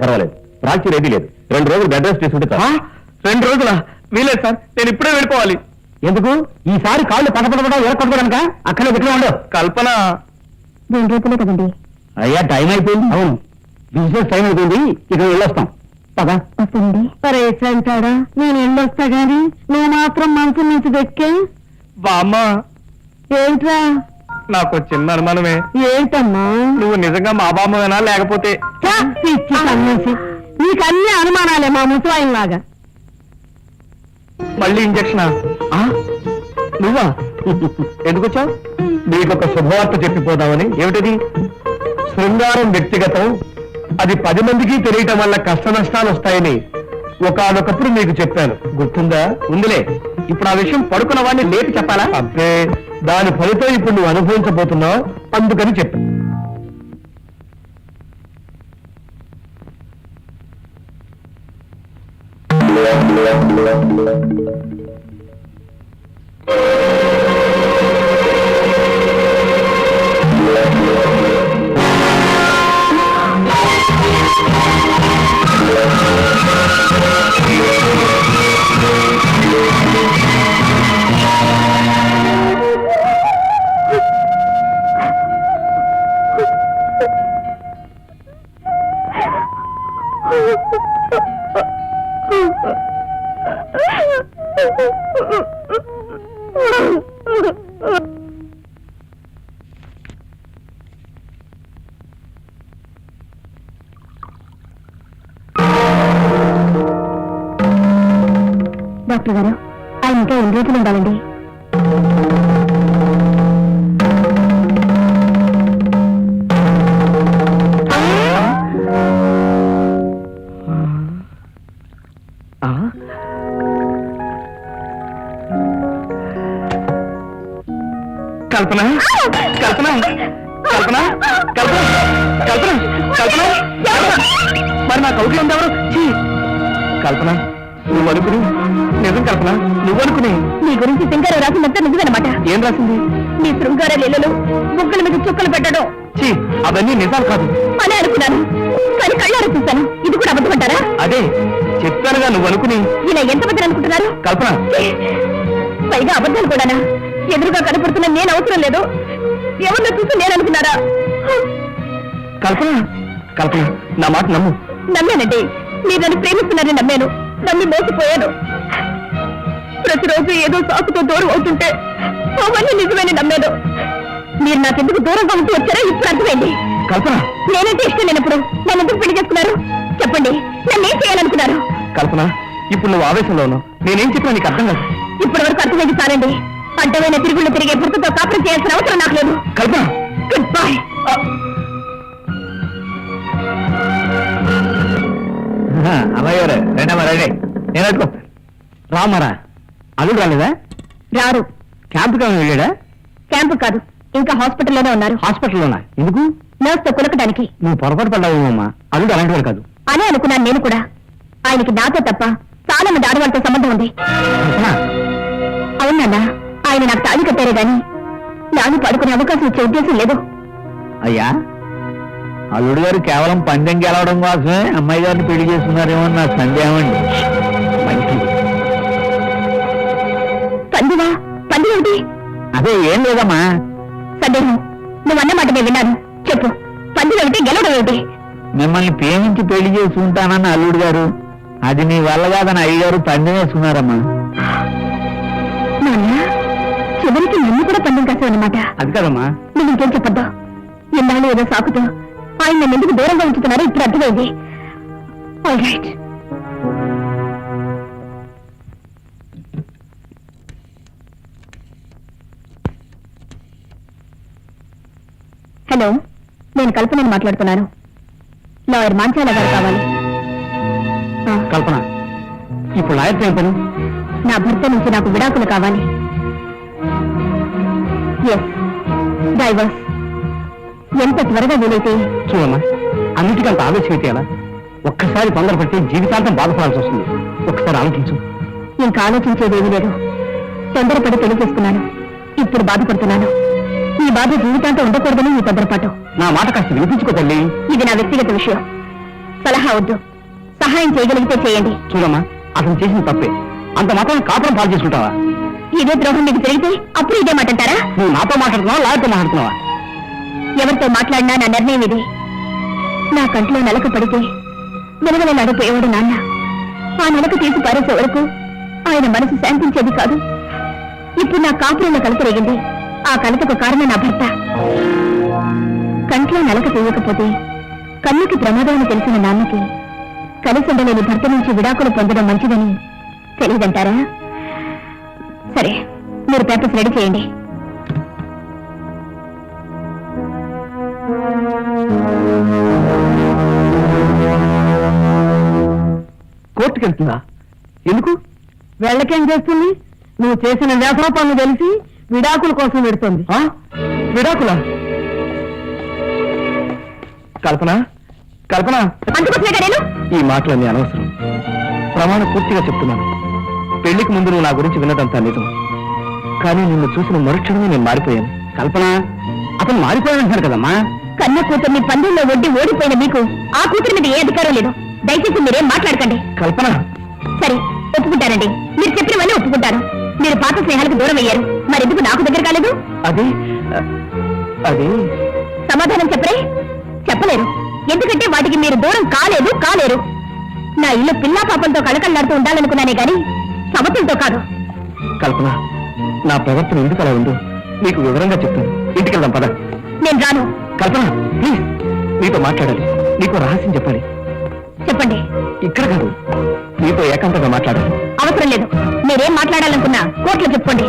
పర్వాలేదు. రాచి రెడీ లేదు. రెండు రోజులు బెడ్ రెస్ట్ తీసుకుంటే చాలు. రెండు రోజులా? వీలేదు సార్ నేను ఇప్పుడే వెళ్ళిపోవాలి. ఎందుకు? ఈసారి కాళ్ళు పడపడపడ ఏర్పడుకోవడానిక అక్కడే పెట్టుకో ఉండు. కల్పన. రెండు రోజులే కదండి. అయ్యా టైం అయిపోయింది. అవును. బిజినెస్ టైం అయిపోయింది. ఇక వెళ్ళొస్తాం. పదా. వస్తుంది నేను ఎండొస్తా గాని నువ్వు మాత్రం మనసు నుంచి దక్కే బామ్మ ఏంట్రా? నాకు చిన్న అనుమానమే. ఏంటమ్మా? నువ్వు నిజంగా మా బామ్మవేనా లేకపోతే? ఛ, పిచ్చి సన్యాసి. నీకు అన్ని అనుమానాలే మా ముసలాయిన్ లాగా మళ్ళీ ఇంజక్షనా? నువ్వా? ఎందుకు వచ్చావు నీకు ఒక శుభవార్త చెప్పిపోదామని. ఏమిటది? శృంగారం వ్యక్తిగతం. అది పది మందికి తెలియటం వల్ల కష్ట నష్టాలు వస్తాయని ఒకనొకప్పుడు మీకు చెప్పాను. గుర్తుందా? ఉందిలే. ఇప్పుడు ఆ విషయం పడుకున్న వాడిని లేపి చెప్పాలా? అబ్బే దాని ఫలితం ఇప్పుడు నువ్వు అనుభవించబోతున్నావు? అందుకని చెప్పు. డాక్టర్ గారు ఆయన ఇంకా ఎన్ని రోజులు ఉండాలండి? కల్పన? కల్పన? కల్పన? కల్పన? కల్పన? కల్పన? మరి నా కౌకి ఉంది ఎవరు? ఛీ! కల్పన నువ్వు అనుకుని నిజం కల్పన నువ్వు అనుకుని. మీ గురించి సింగారు రాసిందంతా నిజమేనమాట. ఏం రాసింది? మీ శృంగార లీలలు బుగ్గల మీద చుక్కలు పెట్టడం. చీ అవన్నీ నిజాలు కాదు. అని అనుకున్నాను. కానీ కళ్ళారా చూశాను. ఇది కూడా అబద్ధమంటారా అదే చెప్పానుగా నువ్వు అనుకుని. ఇలా ఎంత మంది అనుకుంటున్నారు? కల్పన. ఛీ! పైగా అబద్ధాలు కూడానా? ఎదురుగా కనపడుతున్న నేను అవసరం లేదు. ఎవరినో చూసి నేను అనుకున్నారా? కల్పన కల్పన నా మాట నమ్ము. నమ్మానండి. మీరు నన్ను ప్రేమిస్తున్నారని నమ్మాను. నమ్మి మోసపోయాను. ప్రతిరోజు ఏదో సాకుతో దూరం అవుతుంటే అవన్నీ నిజమని నమ్మాను మీరు నాకెందుకు దూరంగా ఉంటూ వచ్చారో ఇప్పుడు అర్థమైంది. కల్పన! నేనంటే ఇష్టం లేనప్పుడు నన్ను ఎందుకు పెళ్ళి చేసుకున్నారు? చెప్పండి నన్ను ఏం చేయాలనుకున్నారు? కల్పన ఇప్పుడు నువ్వు ఆవేశంలో ఉన్నావు నేనేం చెప్పినా నీకు అర్థం కాదు. ఇప్పటి వరకు అర్థమైంది చాలండి. అడ్డమైన తిరుగుళ్ళు తిరిగే భర్తతో కాపురం చేయాల్సిన అవసరం నాకు లేదు. కల్పన! గుడ్ బై అమ్మాయి గారు రెండమ్మా రండి. నేను రామరా? అల్లుడు రాలేదా? రారు. క్యాంప్ కా వెళ్ళాడా? క్యాంపు కాదు. ఇంకా హాస్పిటల్లోనే ఉన్నారు. హాస్పిటల్లోనా? ఎందుకు? నర్స్తో కులకడానికి. నువ్వు పొరపాటు పడ్డావేమమ్మా. అల్లుడు అలాంటి వాడు కాదు. అనే అనుకున్నాను నేను కూడా. ఆయనకి నాతో తప్ప చాలా మంది ఆడవాళ్ళతో సంబంధం ఉంది. కల్పన అవునన్నా ఆయన నాకు తాళి కట్టారే గాని నాని పడుకునే అవకాశం ఇచ్చే ఉద్దేశం లేదు. అయ్యా అల్లుడు గారు కేవలం పందెం గెలవడం కోసమే అమ్మాయి గారిని పెళ్ళి చేస్తున్నారేమో అని నా సందేహం అండి. పందివా పంది అదే ఏం లేదమ్మా. సందేహం. నువ్వు అన్న మాట నేను విన్నాను. చెప్పు. పంది ఏమిటి? గెలవడం ఏమిటి? మిమ్మల్ని ప్రేమించి పెళ్ళి చేసుకుంటానన్న అల్లుడు గారు. అది నీ వల్ల కాదని అయ్యగారు పందెం వేసుకున్నారమ్మా. నాన్న చివరికి నన్ను కూడా పందెం కాసావన్నమాట అది కదమ్మా. నువ్వు ఇంకేం చెప్పొద్దు. ఇన్నాళ్ళు ఏదో సాకుతో ఆయన ఎందుకు దూరంగా ఉంచుతున్నారో ఇప్పుడు అర్థమైంది. ఆల్ రైట్ హలో నేను కల్పనని మాట్లాడుతున్నాను. లాయర్ మాంచాల గారు కావాలి. ఆ, కల్పన ఇప్పుడు లాయర్తో ఏం పని నా భర్త నుంచి నాకు విడాకులు కావాలి. ఎస్ డైవర్స్ ఎంత త్వరగా వీలైతే చూడమ్మా అన్నిటికంత ఆవేశం అయితే ఎలా ఒక్కసారి తొందరపడితే జీవితాంతం బాధపడాల్సి వస్తుంది. ఒక్కసారి ఆలోచించు. ఇంకా ఆలోచించేదేమీ లేదు. తొందరపడి పెళ్ళి చేసుకున్నాను. ఇప్పుడు బాధపడుతున్నాను. ఈ బాధ జీవితాంతం ఉండకూడదని ఈ తొందరపాటు నా మాట కాస్త వినిపించుకో తల్లి. ఇది నా వ్యక్తిగత విషయం. సలహా వద్దు. సహాయం చేయగలిగితే చేయండి. చూడమ్మా అతను చేసిన తప్పే. అంత మాత్రం కాపురం పాలు చేసుకుంటావా? ఇదే ద్రోహం మీకు జరిగితే అప్పుడు ఇదే మాట అంటారా? నువ్వు నాతో మాట్లాడుతున్నావా లాయర్తో మాట్లాడుతున్నావా? ఎవరితో మాట్లాడినా నా నిర్ణయం ఇది. నా కంట్లో నలక పడితే వెలువల నడిపోయేవాడు నాన్న. ఆ నలక తీసి పారేసే వరకు ఆయన మనసు శాంతించేది కాదు. ఇప్పుడు నా కాపురంలో కలత రేగింది. ఆ కలతకు కారణం నా భర్త. కంట్లో నలక తీయకపోతే కన్నుకి ప్రమాదం అని తెలిసిన నాన్నకి కలిసి ఉండలేని భర్త నుంచి విడాకులు పొందడం మంచిదని తెలియదంటారా? సరే మీరు పేపర్స్ రెడీ చేయండి. కోర్టుకి వెళ్తుందా ఎందుకు? వెళ్ళకేం చేస్తుంది? నువ్వు చేసిన వ్యసన పనులు తెలిసి విడాకుల కోసం పెడుతుంది? విడాకులా? కల్పన? కల్పన? ఈ మాటలన్నీ అనవసరం. ప్రమాణ పూర్తిగా చెప్తున్నాను. పెళ్ళికి ముందు నువ్వు నా గురించి విన్నదంతా నిజం. కానీ నిన్ను చూసిన మరుక్షణమే నేను మారిపోయాను. కల్పన? అతను మారిపోయానంటాడు కదమ్మా. కన్న కూతుర్ని పందెంలో ఒడ్డి ఓడిపోయిన మీకు ఆ కూతురి మీద ఏ అధికారం లేదు. దయచేసి మీరేం మాట్లాడకండి. కల్పన? సరే ఒప్పుకుంటారండి మీరు చెప్పినవన్నీ ఒప్పుకుంటారు మీరు పాత స్నేహాలకు దూరం అయ్యారు. మరెందుకు నాకు దగ్గర కాలేదు? అది అది. సమాధానం చెప్పరే? చెప్పలేరు. ఎందుకంటే వాటికి మీరు దూరం కాలేదు కాలేరు. నా ఇల్లు పిల్లా పాపంతో కళకళలాడుతూ ఉండాలనుకున్నానే గాని సమతులతో కాదు. కల్పన నా ప్రవర్తన ఎందుకు అలా ఉందో నీకు వివరంగా చెప్తాను. ఇంటికి వెళ్దాం పద. నేను రాను. కల్పన ప్లీజ్. నీతో మాట్లాడాలి. నీకు రహస్యం చెప్పాలి. చెప్పండి. ఇక్కడ కాదు. మీతో ఏకాంతంగా మాట్లాడాలి అవసరం లేదు. మీరేం మాట్లాడాలనుకున్నా కోర్టులో చెప్పండి